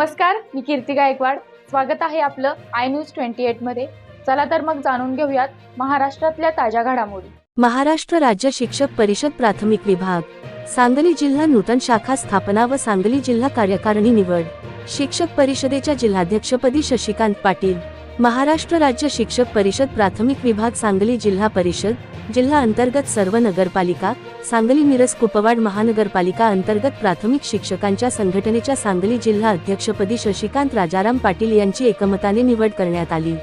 नमस्कार मी कीर्ती गायकवाड. स्वागत आहे आपलं आय न्यूज ट्वेंटी एटमध्ये. चला तर मग जाणून घेऊयात महाराष्ट्रातल्या ताज्या घडामोडी. महाराष्ट्र राज्य शिक्षक परिषद प्राथमिक विभाग सांगली जिल्हा नूतन शाखा स्थापना व सांगली जिल्हा कार्यकारिणी निवड शिक्षक परिषदेच्या जिल्हाध्यक्षपदी शशिकांत पाटील महाराष्ट्र राज्य शिक्षक परिषद प्राथमिक विभाग सांगली जिल्हा परिषद जिल्हा अंतर्गत सर्व नगरपालिका सांगली मिरज कुपवाड महानगरपालिका अंतर्गत प्राथमिक शिक्षकांच्या संघटनेच्या सांगली जिल्हा अध्यक्षपदी शशिकांत राजाराम पाटील यांची एकमताने निवड करण्यात आली.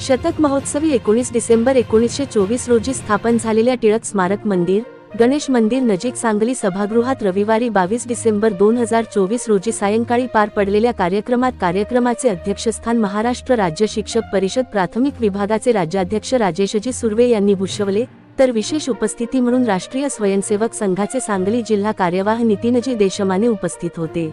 शतक महोत्सवी एकोणीस डिसेंबर एकोणीसशे चोवीस रोजी स्थापन झालेल्या टिळक स्मारक मंदिर गणेश मंदिर नजीक सांगली सभागृहात रविवारी बावीस डिसेंबर दोन हजार चोवीस रोजी सायंकाळी पार पडलेल्या कार्यक्रमात कार्यक्रमाचे अध्यक्षस्थान महाराष्ट्र राज्य शिक्षक परिषद प्राथमिक विभागाचे राज्याध्यक्ष राजेशजी सुर्वे यांनी भूषवले तर विशेष उपस्थिती म्हणून राष्ट्रीय स्वयंसेवक संघाचे सांगली जिल्हा कार्यवाह नितीनजी देशमाने उपस्थित होते.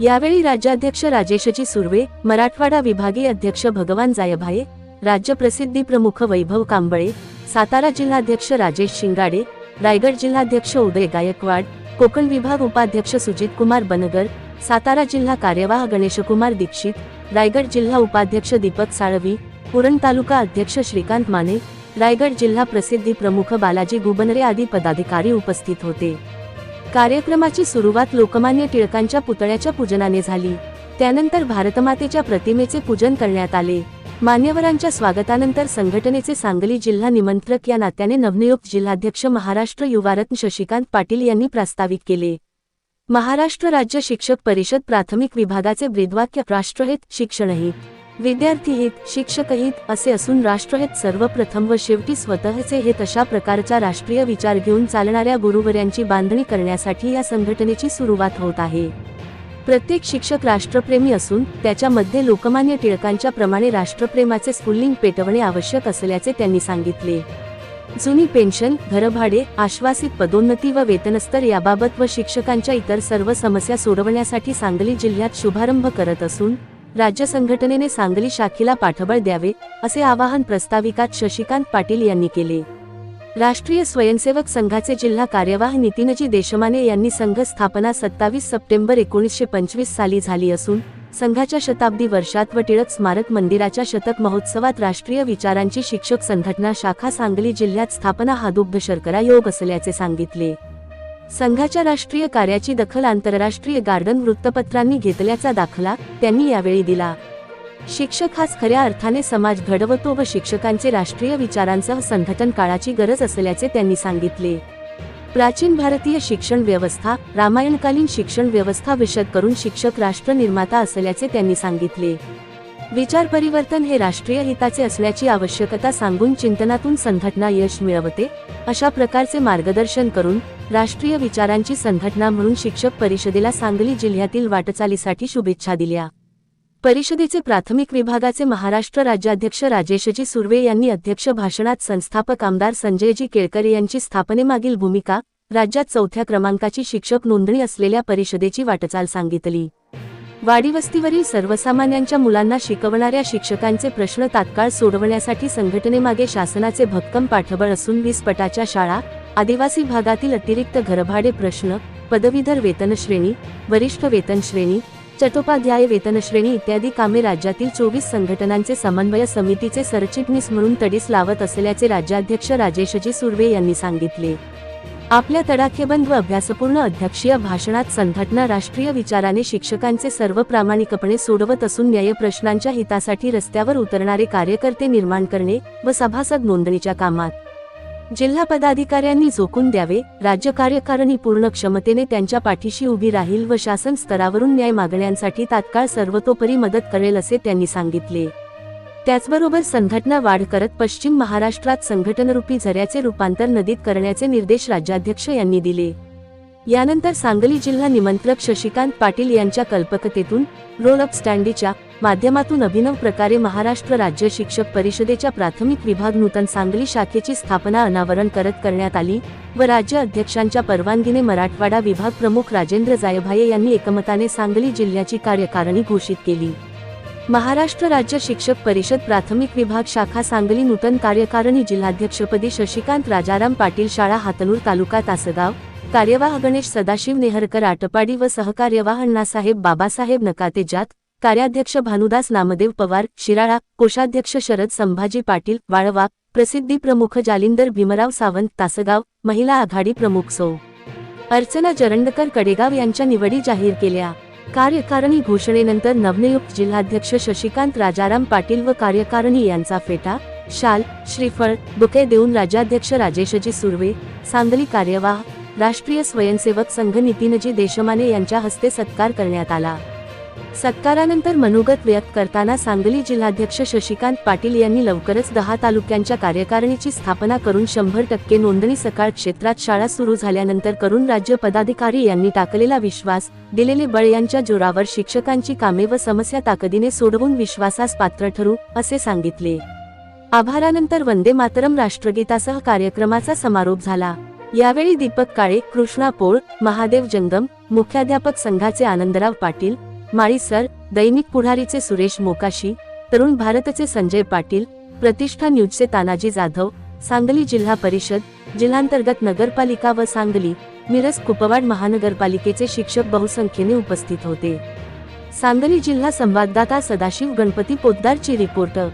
यावेळी राज्याध्यक्ष राजेशजी सुर्वे मराठवाडा विभागीय अध्यक्ष भगवान जायभाये राज्य प्रसिद्धी प्रमुख वैभव कांबळे सातारा जिल्हाध्यक्ष राजेश शिंगाडे रायगड जिल्हाध्यक्ष उदय गायकवाड कोकण विभाग उपाध्यक्ष सुजित कुमार बनगर सातारा जिल्हा कार्यवाह गणेशकुमार दीक्षित रायगड जिल्हा उपाध्यक्ष दीपक साळवी पुरण तालुका अध्यक्ष श्रीकांत माने रायगड जिल्हा प्रसिद्धी प्रमुख बालाजी गुबनरे आदी पदाधिकारी उपस्थित होते. कार्यक्रमाची सुरुवात लोकमान्य टिळकांच्या पुतळ्याच्या पूजनाने झाली. त्यानंतर भारतमातेच्या प्रतिमेचे पूजन करण्यात आले. मान्यवरांच्या स्वागतानंतर संघटनेचे सांगली जिल्हा निमंत्रक या नात्याने नवनियुक्त जिल्हाध्यक्ष महाराष्ट्र युवारत्न शशिकांत पाटील यांनी प्रास्ताविक केले. महाराष्ट्र राज्य शिक्षक परिषद प्राथमिक विभागाचे ब्रीदवाक्य राष्ट्रहित शिक्षणहित विद्यार्थीहित शिक्षकहित असे असून राष्ट्रहित सर्वप्रथम व शेवटी स्वतःचे हित अशा प्रकारचा राष्ट्रीय विचार घेऊन चालणाऱ्या गुरुवर्यांची बांधणी करण्यासाठी या संघटनेची सुरुवात होत आहे. प्रत्येक शिक्षक राष्ट्रप्रेमी असून त्याच्यामध्ये लोकमान्य टिळकांच्या प्रमाणे राष्ट्रप्रेमाचे स्फुल्लिंग पेटवणे आवश्यक असल्याचे त्यांनी सांगितले. जुनी पेन्शन घरभाडे आश्वासित पदोन्नती व वेतनस्तर याबाबत व शिक्षकांच्या इतर सर्व समस्या सोडवण्यासाठी सांगली जिल्ह्यात शुभारंभ करत असून राज्य संघटनेने सांगली शाखेला पाठबळ द्यावे असे आवाहन प्रस्ताविकात शशिकांत पाटील यांनी केले. राष्ट्रीय स्वयंसेवक संघाचे जिल्हा कार्यवाह नितीनजी देशमाने यांनी संघ स्थापना सत्तावीस सप्टेंबर एकोणीसशे पंचवीस साली झाली असून संघाच्या शताब्दी वर्षात व टिळक स्मारक मंदिराच्या शतक महोत्सवात राष्ट्रीय विचारांची शिक्षक संघटना शाखा सांगली जिल्ह्यात स्थापना हा दुग्ध शर्करा योग असल्याचे सांगितले. संघाच्या राष्ट्रीय कार्याची दखल आंतरराष्ट्रीय गार्डन वृत्तपत्रांनी घेतल्याचा दाखला त्यांनी यावेळी दिला. शिक्षक हाच खऱ्या अर्थाने समाज घडवतो व शिक्षकांचे राष्ट्रीय विचारांसह संघटन काळाची गरज असल्याचे त्यांनी सांगितले. प्राचीन भारतीय शिक्षण व्यवस्था रामायणकालीन शिक्षण व्यवस्था विशद करून शिक्षक राष्ट्र निर्माता असल्याचे त्यांनी सांगितले. विचार परिवर्तन हे राष्ट्रीय हिताचे असण्याची आवश्यकता सांगून चिंतनातून संघटना यश मिळवते अशा प्रकारचे मार्गदर्शन करून राष्ट्रीय विचारांची संघटना म्हणून शिक्षक परिषदेला सांगली जिल्ह्यातील वाटचालीसाठी शुभेच्छा दिल्या. परिषदेचे प्राथमिक विभागाचे महाराष्ट्र राज्याध्यक्ष राजेशजी सुर्वे यांनी अध्यक्ष भाषणात संस्थापक आमदार संजयजी केळकर यांची स्थापनेमागील भूमिका राज्यात चौथ्या क्रमांकाची शिक्षक नोंदणी असलेल्या परिषदेची वाटचाल सांगितली. वाडीवस्तीवरील सर्वसामान्यांच्या मुलांना शिकवणाऱ्या शिक्षकांचे प्रश्न तात्काळ सोडवण्यासाठी संघटनेमागे शासनाचे भक्कम पाठबळ असून वीस पटाच्या शाळा आदिवासी भागातील अतिरिक्त घरभाडे प्रश्न पदवीधर वेतनश्रेणी वरिष्ठ वेतनश्रेणी चट्टोपाध्याय वेतनश्रेणी इत्यादी कामे राज्यातील चोवीस संघटनांचे समन्वय समितीचे सरचिटणीस म्हणून तडीस लावत असल्याचे राज्याध्यक्ष राजेशजी सुर्वे यांनी सांगितले. आपल्या तडाखेबंद व अभ्यासपूर्ण अध्यक्षीय भाषणात संघटना राष्ट्रीय विचाराने शिक्षकांचे सर्व प्रामाणिकपणे सोडवत असून न्याय प्रश्नांच्या हितासाठी रस्त्यावर उतरणारे कार्यकर्ते निर्माण करणे व सभासद नोंदणीच्या कामात जिल्हा पदाधिकाऱ्यांनी झोकून द्यावे राज्य कार्यकारणी पूर्ण क्षमतेने त्यांच्या पाठीशी उभी राहील व शासन स्तरावरून न्याय मागण्यांसाठी तात्काळ सर्वतोपरी मदत करेल असे त्यांनी सांगितले. त्याचबरोबर संघटना वाढ करत पश्चिम महाराष्ट्रात संघटनरूपी झऱ्याचे रूपांतर नदीत करण्याचे निर्देश राज्याध्यक्ष यांनी दिले. यानंतर सांगली जिल्हा निमंत्रक शशिकांत पाटील यांच्या कल्पकतेतून रोल अप स्टँडीच्या माध्यमातून अभिनव प्रकारे महाराष्ट्र राज्य शिक्षक परिषदेच्या प्राथमिक विभाग नूतन सांगली शाखेची स्थापना अनावरण करत करण्यात आली व राज्य अध्यक्षांच्या परवानगीने मराठवाडा विभाग प्रमुख राजेंद्र जायभाये यांनी एकमताने सांगली जिल्ह्याची कार्यकारिणी घोषित केली. महाराष्ट्र राज्य शिक्षक परिषद प्राथमिक विभाग शाखा सांगली नूतन कार्यकारिणी जिल्हाध्यक्षपदी शशिकांत राजाराम पाटील शाळा हातनूर तालुका तासगाव कार्यवाह गणेश सदाशिव नेहरकर आटपाडी व सहकार्यवाह अण्णासाहेब बाबासाहेब नकाते जात कार्याध्यक्ष भानुदास नामदेव पवार शिराळा कोषाध्यक्ष शरद संभाजी पाटील वाळवा प्रसिद्धी प्रमुख जालिंदर भीमराव सावंत तासगाव महिला आघाडी प्रमुख सौ. अर्चना जरंडकर कडेगाव यांच्या निवडी जाहीर केल्या. कार्यकारिणी घोषणेनंतर नवनियुक्त जिल्हाध्यक्ष शशिकांत राजाराम पाटील व कार्यकारिणी यांचा फेटा शाल श्रीफळ बुके देऊन राज्याध्यक्ष राजेशजी सुर्वे सांगली कार्यवाह राष्ट्रीय स्वयंसेवक संघ नितीनजी देशमाने यांच्या हस्ते सत्कार करण्यात आला. सत्कारानंतर मनोगत व्यक्त करताना सांगली जिल्हाध्यक्ष शशिकांत पाटील यांनी लवकरच दहा तालुक्यांच्या कार्यकारिणीची स्थापना करून शंभर टक्के नोंदणी सकाळ क्षेत्रात शाळा सुरू झाल्यानंतर करून राज्य पदाधिकारी यांनी टाकलेला विश्वास दिलेले बळ यांच्या जोरावर शिक्षकांची कामे व समस्या ताकदीने सोडवून विश्वासास पात्र ठरू असे सांगितले. आभारानंतर वंदे मातरम राष्ट्रगीतासह कार्यक्रमाचा समारोप झाला. यावेळी दीपक काळे कृष्णा पोळ महादेव जंगम मुख्याध्यापक संघाचे आनंदराव पाटील माळी सर दैनिक पुढारीचे सुरेश मोकाशी तरुण भारतचे संजय पाटील प्रतिष्ठा न्यूजचे तानाजी जाधव सांगली जिल्हा परिषद जिल्हांतर्गत नगरपालिका व सांगली मिरज कुपवाड महानगरपालिकेचे शिक्षक बहुसंख्येने उपस्थित होते. सांगली जिल्हा संवाददाता सदाशिव गणपती पोद्दारची रिपोर्टर